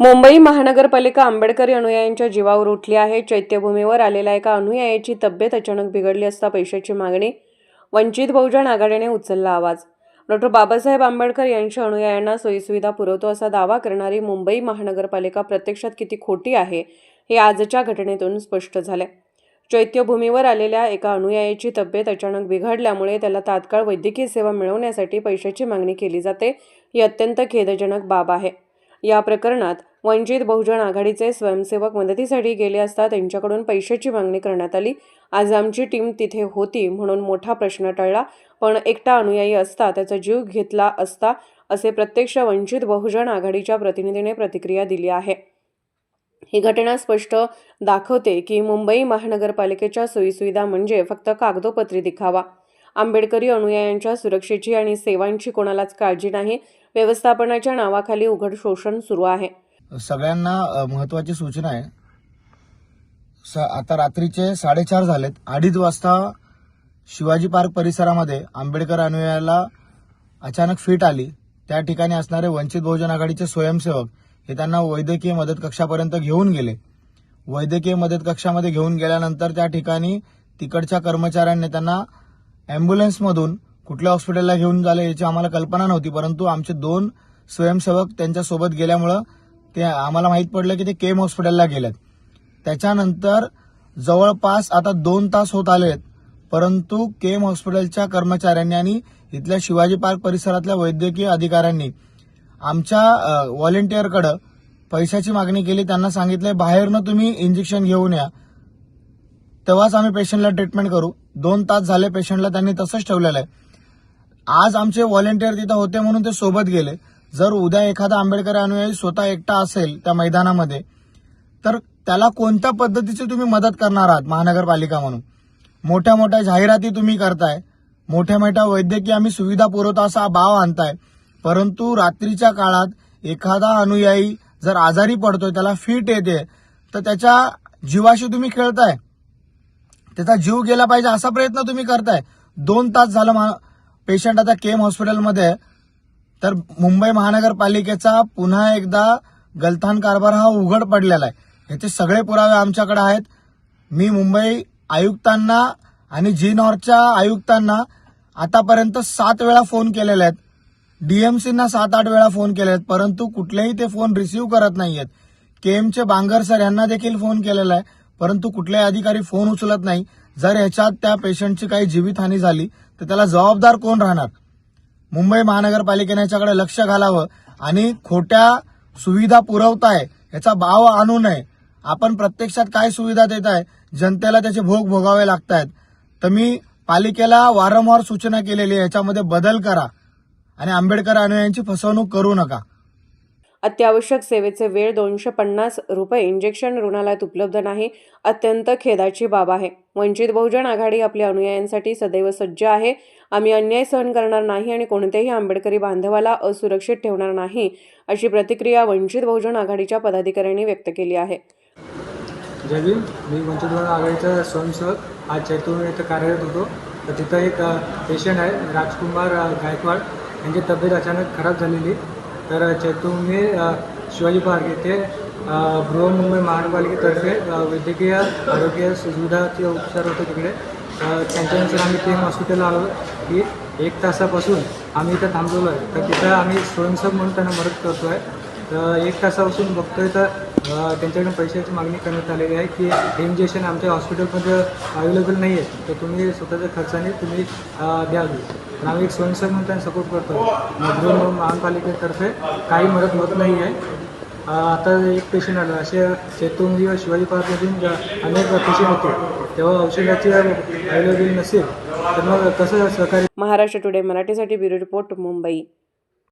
मुंबई महानगरपालिका आंबेडकरी अनुयायांच्या जीवावर उठली आहे. चैत्यभूमीवर आलेल्या एका अनुयायाची तब्येत अचानक बिघडली असता पैशाची मागणी वंचित बहुजन आघाडीने उचलला आवाज. डॉक्टर बाबासाहेब आंबेडकर यांच्या अनुयायांना सोयीसुविधा पुरवतो असा दावा करणारी मुंबई महानगरपालिका प्रत्यक्षात किती खोटी आहे हे आजच्या घटनेतून स्पष्ट झाले चैत्यभूमीवर आलेल्या एका अनुयायाची तब्येत अचानक बिघडल्यामुळे त्याला तात्काळ वैद्यकीय सेवा मिळवण्यासाठी पैशाची मागणी केली जाते ही अत्यंत खेदजनक बाब आहे. या प्रकरणात वंचित बहुजन आघाडीचे स्वयंसेवक मदतीसाठी गेले असता त्यांच्याकडून पैशाची मागणी करण्यात आली. आज आमची टीम तिथे होती म्हणून मोठा प्रश्न टळला पण एकटा अनुयायी असता त्याचा जीव घेतला असता असे प्रत्यक्ष वंचित बहुजन आघाडीच्या प्रतिनिधीने प्रतिक्रिया दिली आहे. ही घटना स्पष्ट दाखवते की मुंबई महानगरपालिकेच्या सोयीसुविधा म्हणजे फक्त कागदोपत्री दिखावा. आंबेडकरी अनुयायांच्या सुरक्षेची आणि सेवांची कोणालाच काळजी नाही. व्यवस्थापनाच्या नावाखाली उघड शोषण सुरू आहे. सगळ्यांना महत्वाची सूचना आहे. स आता रात्रीचे साडेचार झालेत. अडीच वाजता शिवाजी पार्क परिसरामध्ये आंबेडकर अनुयायाला अचानक फिट आली. त्या ठिकाणी असणारे वंचित बहुजन आघाडीचे स्वयंसेवक हे त्यांना वैद्यकीय मदत कक्षापर्यंत घेऊन गेले. वैद्यकीय मदत कक्षामध्ये घेऊन गेल्यानंतर त्या ठिकाणी तिकडच्या कर्मचाऱ्यांनी त्यांना अँब्युलन्समधून कुठल्या हॉस्पिटलला घेऊन झाले याची आम्हाला कल्पना नव्हती परंतु आमचे दोन स्वयंसेवक त्यांच्यासोबत गेल्यामुळं ते आम्हाला माहीत पडलं की ते केम हॉस्पिटलला गेलेत. त्याच्यानंतर जवळपास आता दोन तास होत आलेत परंतु केम हॉस्पिटलच्या कर्मचाऱ्यांनी आणि इथल्या शिवाजी पार्क परिसरातल्या वैद्यकीय अधिकाऱ्यांनी आमच्या व्हॉलेंटिअरकडं पैशाची मागणी केली. त्यांना सांगितलंय बाहेरनं तुम्ही इंजेक्शन घेऊन या. तेव्हाच आम्ही पेशंटला ट्रीटमेंट करू. दोन तास झाले पेशंटला त्यांनी तसंच ठेवलेलं आहे. आज आमचे व्हॉलेंटिअर तिथं होते म्हणून ते सोबत गेले. जर उद्या एखादा आंबेडकर अनुयायी स्वतः एकटा असेल त्या मैदानामध्ये तर त्याला कोणत्या पद्धतीची तुम्ही मदत करणार आहात महानगरपालिका म्हणून? मोठ्या मोठ्या जाहिराती तुम्ही करताय मोठ्या मोठ्या वैद्यकीय आम्ही सुविधा पुरवतो असा भाव आणताय परंतु रात्रीच्या काळात एखादा अनुयायी जर आजारी पडतोय त्याला फिट येते तर त्याच्या जीवाशी तुम्ही खेळताय. त्याचा जीव गेला पाहिजे असा प्रयत्न तुम्ही करताय. दोन तास झालं पेशंट आता केम हॉस्पिटलमध्ये तर मुंबई महानगरपालिकेचा पुन्हा एकदा गलथान कारभार हा उघड पडलेला आहे. याचे सगळे पुरावे आमच्याकडे आहेत. मी मुंबई आयुक्तांना आणि जी नॉर्थच्या आयुक्तांना आतापर्यंत सात वेळा फोन केलेले आहेत. डीएमसींना सात आठ वेळा फोन केले आहेत. परंतु कुठलेही ते फोन रिसिव्ह करत नाहीयेत केएमचे बांगर सर यांना देखील फोन केलेला आहे. परंतु कुठलेही अधिकारी फोन उचलत नाही. जर ह्याच्यात त्या पेशंटची काही जीवितहानी झाली तर त्याला जबाबदार कोण राहणार? मुंबई महानगरपालिकेने याच्याकडे लक्ष घालावं आणि खोट्या सुविधा पुरवताय याचा भाव आणू नये. आपण प्रत्यक्षात काय सुविधा देत आहे जनतेला त्याचे भोग भोगावे लागत आहेत तर मी पालिकेला वारंवार सूचना केलेली आहे याच्यामध्ये बदल करा. आणि आंबेडकर अनुयायांची फसवणूक करू नका. अत्यावश्यक सेवेचे वेळ दोनशे पन्नास रुपये इंजेक्शन रुग्णालयात उपलब्ध नाही अत्यंत खेदाची बाब आहे. वंचित बहुजन आघाडी आपल्या अनुयायांसाठी सदैव सज्ज आहे. आम्ही अन्याय सहन करणार नाही आणि कोणत्याही आंबेडकरी बांधवाला असुरक्षित ठेवणार नाही अशी प्रतिक्रिया वंचित बहुजन आघाडीच्या पदाधिकाऱ्यांनी व्यक्त केली आहे. जय भीम मी वंचित बहुजन आघाडीचा स्वयंसेवक आज चैतन्य इथं कार्यरत होतो. तर तिथं एक पेशंट आहे राजकुमार गायकवाड. यांची तब्येत अचानक खराब झालेली. तर चैतन्य शिवाजी पार्क येथे अ, बृहन्मुंबई महानगरपालिकेतर्फे वैद्यकीय आरोग्य सुविधाचे उपचार होते तिकडे. त्यांच्यानुसार आम्ही ते हॉस्पिटलला आलो की एक तासापासून आम्ही इथं थांबलेलो आहे. तर तिथं आम्ही स्वयंसेवक म्हणून त्यांना मदत करतो आहे तर एक तासापासून बघतोय तर त्यांच्याकडून पैशाची मागणी करण्यात आलेली आहे की हे इंजेक्शन आमच्या हॉस्पिटलमध्ये अवेलेबल नाही आहे तर तुम्ही स्वतःच्या खर्चाने तुम्ही अ, द्यावी पण आम्ही एक स्वयंसेवक म्हणून त्यांना सपोर्ट करतो मधुर महानपालिकेतर्फे काही मदत होत नाही आहे. आता एक पेशंट आलं. असे चेतुंगी व शिवाजी पार्कमधून अनेक पेशंट होते तेव्हा औषधाची अवेलेबल नसेल तर मग कसं सहकार्य महाराष्ट्र टुडे मराठीसाठी ब्युरो रिपोर्ट मुंबई.